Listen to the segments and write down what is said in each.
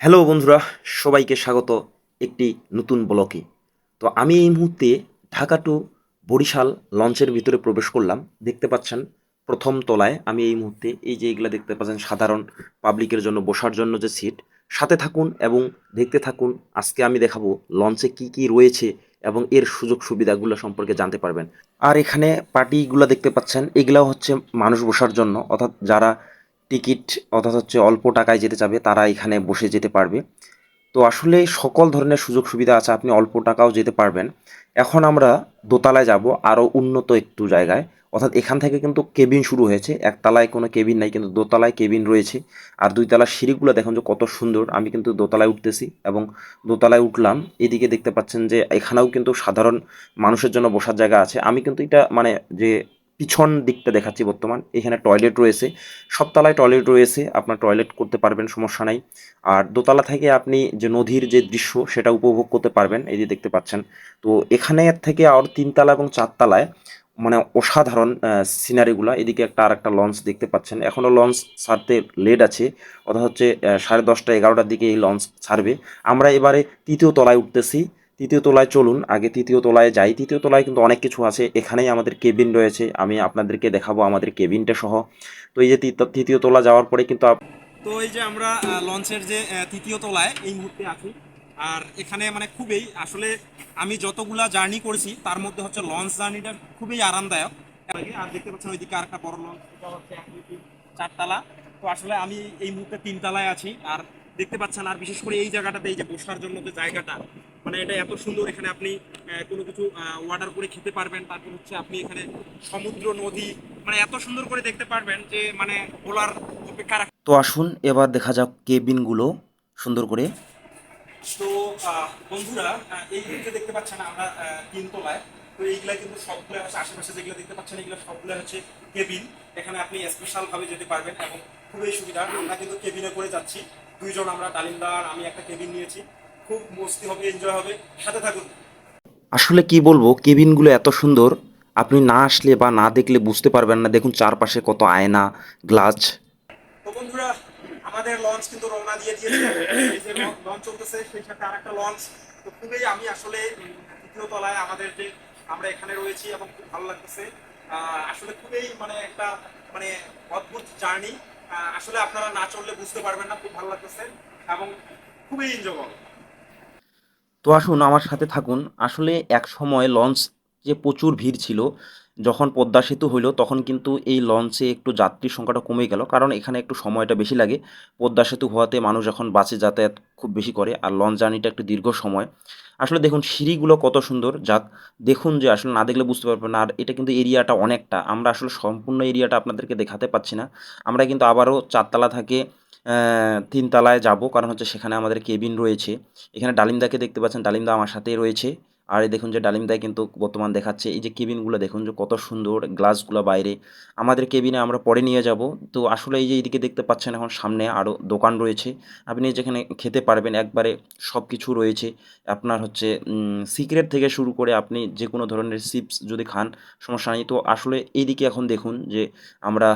Hello বন্ধুরা, সবাইকে স্বাগত একটি নতুন ব্লকে তো আমি এই মুহূর্তে ঢাকা টু বরিশাল লঞ্চের ভিতরে প্রবেশ করলাম। দেখতে পাচ্ছেন, প্রথম তলায় আমি এই মুহূর্তে এই যে এগুলো দেখতে পাচ্ছেন, সাধারণ পাবলিকের জন্য বসার জন্য যে সিট সাথে থাকুন এবং দেখতে থাকুন, আজকে আমি দেখাবো লঞ্চে কি কি রয়েছে এবং এর সুযোগ সুবিধাগুলো সম্পর্কে জানতে পারবেন। আর এখানে পার্টিগুলো দেখতে পাচ্ছেন এগুলো হচ্ছে মানুষ বসার জন্য, অর্থাৎ যারা টিকিট অর্থাৎ হচ্ছে অল্প টাকায় যেতে চাবে, তারা এখানে বসে যেতে পারবে। তো আসলে সকল ধরনের সুযোগ সুবিধা আছে, আপনি অল্প টাকাও যেতে পারবেন। এখন আমরা দোতলায় যাব, আরও উন্নত একটু জায়গায়। অর্থাৎ এখান থেকে কিন্তু কেবিন শুরু হয়েছে, একতলায় কোনো কেবিন নাই, কিন্তু দোতলায় কেবিন রয়েছে। আর দুই তলার সিঁড়িগুলো দেখুন যে কত সুন্দর, আমি কিন্তু দোতলায় উঠতেছি এবং দোতলায় উঠলাম। এদিকে দেখতে পাচ্ছেন যে এখানেও কিন্তু সাধারণ মানুষের জন্য বসার জায়গা আছে। আমি কিন্তু এটা মানে যে পিছন দিকটা দেখাচ্ছি বর্তমান। এখানে টয়লেট রয়েছে। সব তলায় টয়লেট রয়েছে। আপনার টয়লেট করতে পারবেন, সমস্যা নাই। আর দোতলা থেকে আপনি যে নদীর যে দৃশ্য, সেটা উপভোগ করতে পারবেন। এই যে দেখতে পাচ্ছেন। তো এখানে থেকে আর তিনতলা এবং চারতলায় মানে অসাধারণ সিনারিগুলো এদিকে একটা আর একটা লঞ্চ দেখতে পাচ্ছেন। এখনও লঞ্চ ছাড়তে লেট আছে। অর্থাৎ হচ্ছে সাড়ে দশটা এগারোটার দিকে এই লঞ্চ ছাড়বে। আমরা এবারে তৃতীয় তলায় উঠতেছি। তৃতীয় তলায় চলুন, আগে তৃতীয় তলায় যাই। তৃতীয় তলায় কিন্তু অনেক কিছু আছে। এখানেই আমাদের কেবিন রয়েছে। আমি আপনাদেরকে দেখাবো আমাদের কেবিনটা সহ। তো এই যে তৃতীয়- তলা যাওয়ার পরে কিন্তু তো এই যে আমরা লঞ্চের যে তৃতীয় তলায় এই মুহূর্তে আছি। আর এখানে মানে খুবই, আসলে আমি যতগুলা জার্নি করেছি, তার মধ্যে হচ্ছে লঞ্চ জার্নিটা খুবই আরামদায়ক। আর দেখতে পাচ্ছেন ওইদিকে আরেকটা বড় লঞ্চ চারতলা তো আসলে আমি এই মুহূর্তে তিনতলায় আছি। আর দেখতে পাচ্ছেন, আর বিশেষ করে এই জায়গাটাতে এই যে বসার জন্য যে জায়গাটা মানে এটা এত সুন্দর এখানে আপনি কোনো কিছু অর্ডার করে খেতে পারবেন। তারপর হচ্ছে আপনি এখানে সমুদ্র নদী মানে এত সুন্দর করে দেখতে পারবেন যে মানে বলার অপেক্ষা রাখে তো আসুন এবার দেখা যাক কেবিনগুলো সুন্দর করে। তো বন্ধুরা এই যে দেখতে পাচ্ছেন আমরা তিনতলায় তো এইগুলা কিন্তু সবগুলো হচ্ছে আশেপাশে যেগুলো দেখতে পাচ্ছেন এগুলো সবগুলো হচ্ছে কেবিন। এখানে আপনি স্পেশাল ভাবে যেতে পারবেন এবং খুবই সুবিধা। আমরা কিন্তু কেবিনে করে যাচ্ছি। দুইজন আমরা ডালিমদার আমি একটা কেবিন নিয়েছি। খুব মস্তি হবে এনজয় হবে। সাথে থাকুন। আসলে কি বলব কেবিনগুলো এত সুন্দর আপনি না আসলে বা না দেখলে বুঝতে পারবেন না। দেখুন চারপাশে কত আয়না গ্লাস। তো বন্ধুরা আমাদের লঞ্চ কিন্তু রওনা দিয়ে দিয়েছে। এই যে লঞ্চ- চলতেছে সেই সাথে আরেকটা লঞ্চ তো খুবই আমি আসলে দ্বিতীয় তলায় আমাদের যে আমরা এখানে রয়েছি এবং খুব ভালো লাগতেছে। আসলে খুবই মানে একটা মানে অদ্ভুত জার্নি। আসলে আপনারা না চললে বুঝতে পারবেন না খুব ভালো লাগতেছে এবং খুবই এনজয়েবল তো আসুন আমার সাথে থাকুন। আসলে এক সময় লঞ্চ যে প্রচুর ভিড় ছিল যখন পদ্মা সেতু হইল, তখন কিন্তু এই লঞ্চে একটু যাত্রীর সংখ্যাটা কমে গেল। কারণ এখানে একটু সময়টা বেশি লাগে। পদ্মা সেতু হওয়াতে মানুষ এখন বাসে যাতায়াত খুব বেশি করে আর লঞ্চ জার্নিটা একটু দীর্ঘ সময়। আসলে দেখুন, সিঁড়িগুলো কত সুন্দর। যাক, দেখুন যে আসলে না দেখলে বুঝতে পারবেন না। আর এটা কিন্তু এরিয়াটা অনেকটা। আমরা আসলে সম্পূর্ণ এরিয়াটা আপনাদেরকে দেখাতে পাচ্ছি না। আমরা কিন্তু আবারও চারতলা থেকে তিনতলায় যাব। কারণ হচ্ছে সেখানে আমাদের কেবিন রয়েছে। এখানে ডালিমদাকে দেখতে পাচ্ছেন। ডালিমদা আমার সাথেই রয়েছে। আর এই দেখুন যে ডালিমদায় কিন্তু বর্তমান দেখাচ্ছে, এই যে কেবিনগুলো দেখুন যে কত সুন্দর গ্লাসগুলো বাইরে। আমাদের কেবিনে আমরা পরে নিয়ে যাব। তো আসলে এই যে এইদিকে দেখতে পাচ্ছেন এখন সামনে আরও দোকান রয়েছে। আপনি যেখানে খেতে পারবেন একবারে সব কিছু রয়েছে। আপনার হচ্ছে সিক্রেট থেকে শুরু করে আপনি যে কোনো ধরনের চিপস যদি খান, সমস্যা নেই। তো আসলে এইদিকে এখন দেখুন যে আমরা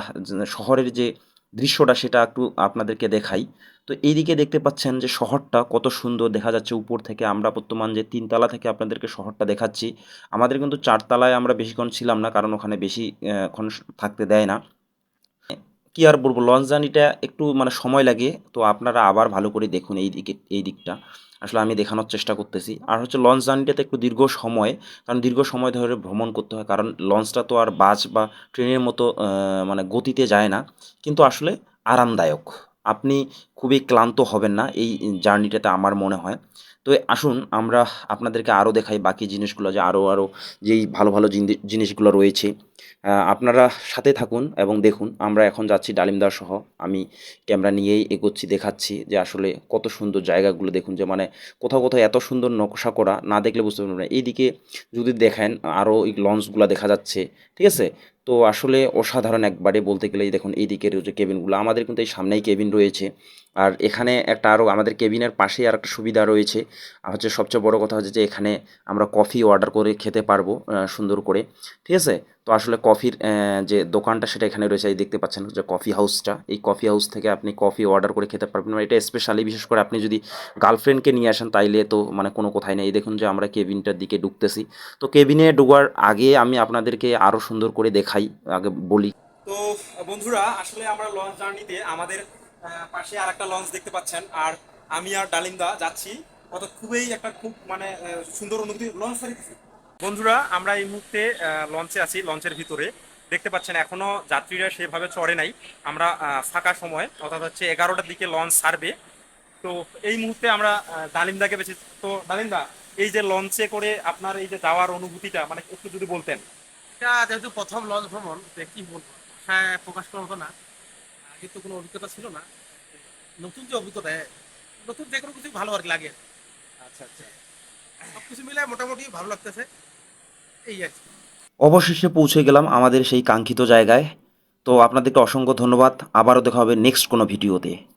শহরের যে দৃশ্যটা সেটা একটু আপনাদেরকে দেখাই। তো এইদিকে দেখতে পাচ্ছেন যে শহরটা কত সুন্দর দেখা যাচ্ছে। উপর থেকে আমরা বর্তমান যে তিনতলা থেকে আপনাদেরকে শহরটা দেখাচ্ছি। আমাদের কিন্তু চারতলায় আমরা বেশিক্ষণ ছিলাম না কারণ ওখানে বেশি আহ, ক্ষণ থাকতে দেয় না। কি আর বলব লঞ্চ জার্নিটা একটু মানে সময় লাগে তো আপনারা আবার ভালো করে দেখুন এই দিকে এই দিকটা। আসলে আমি দেখানোর চেষ্টা করতেছি। আর হচ্ছে লঞ্চ জার্নিটাতে একটু দীর্ঘ সময় কারণ দীর্ঘ সময় ধরে ভ্রমণ করতে হয় কারণ লঞ্চটা তো আর বাস বা ট্রেনের মতো মানে গতিতে যায় না। কিন্তু আসলে আরামদায়ক। আপনি খুবই ক্লান্ত হবেন না, এই জার্নিটাতে আমার মনে হয়। তো আসুন, আমরা আপনাদেরকে আরও দেখাই বাকি জিনিসগুলো যে আরও আরও যেই ভালো ভালো জিনিসগুলো রয়েছে। আপনারা সাথে থাকুন এবং দেখুন, আমরা এখন যাচ্ছি ডালিমদার সহ আমি ক্যামেরা নিয়েই এগোচ্ছি, দেখাচ্ছি যে আসলে কত সুন্দর জায়গাগুলো। দেখুন যে মানে কোথাও কোথাও এত সুন্দর নকশা করা, না দেখলে বুঝতে পারবেন না। এইদিকে যদি দেখেন, আরও এই লঞ্চগুলো দেখা যাচ্ছে, ঠিক আছে? তো আসলে অসাধারণ একবারে বলতে গেলে দেখুন, এই দিকের যে কেবিনগুলো, আমাদের কিন্তু এই সামনেই কেবিন রয়েছে। আর এখানে একটা আরও আমাদের কেবিনের পাশেই আর একটা সুবিধা রয়েছে। হচ্ছে সবচেয়ে বড় কথা হচ্ছে যে, এখানে আমরা কফি অর্ডার করে খেতে পারব সুন্দর করে। ঠিক আছে? তো আসলে কফির যে দোকানটা সেটা এখানে রয়েছে, এই দেখতে পাচ্ছেন যে কফি হাউসটা। এই কফি হাউস থেকে আপনি কফি অর্ডার করে খেতে পারবেন। মানে এটা স্পেশালি বিশেষ করে আপনি যদি গার্লফ্রেন্ডকে নিয়ে আসেন, তাইলে তো মানে কোনো কথাই নেই। দেখুন যে আমরা কেবিনটার দিকে ঢুকতেছি। তো কেবিনে ঢোকার আগে আমি আপনাদেরকে আরও সুন্দর করে দেখাই, আগে বলি। তো বন্ধুরা, আসলে আমরা লঞ্চ জার্নিতে আমাদের পাশে আর একটা লঞ্চ দেখতে পাচ্ছেন। আর আমি আর ডালিমদা যাচ্ছি। কত খুবই একটা খুব মানে সুন্দর অনুভূতি। লঞ্চ বন্ধুরা আমরা এই মুহূর্তে লঞ্চে আছি লঞ্চের ভিতরে। দেখতে পাচ্ছেন এখনও যাত্রীরা সেভাবে চড়ে নাই। আমরা ফাঁকা সময় অর্থাৎ হচ্ছে এগারোটার দিকে লঞ্চ ছাড়বে তো এই মুহূর্তে আমরা আহ, ডালিমদাকে বেশি তো ডালিমদা এই যে লঞ্চে করে আপনার এই যে যাওয়ার অনুভূতিটা মানে একটু যদি বলতেন। এটা যেহেতু প্রথম লঞ্চ ভ্রমণ কি বলব? ভাষায় প্রকাশ করা হতো না। আগে তো কোনো অভিজ্ঞতা ছিল না। নতুন যে অভিজ্ঞতা নতুন যে কোনো কিছু ভালো আর লাগে। আচ্ছা আচ্ছা। সব কিছু মিলে মোটামুটি ভালো লাগতেছে। অবশেষে পৌঁছে গেলাম আমাদের সেই কাঙ্ক্ষিত জায়গায়। তো আপনাদেরকে অসংখ্য ধন্যবাদ। আবারও দেখা হবে নেক্সট কোনো ভিডিওতে।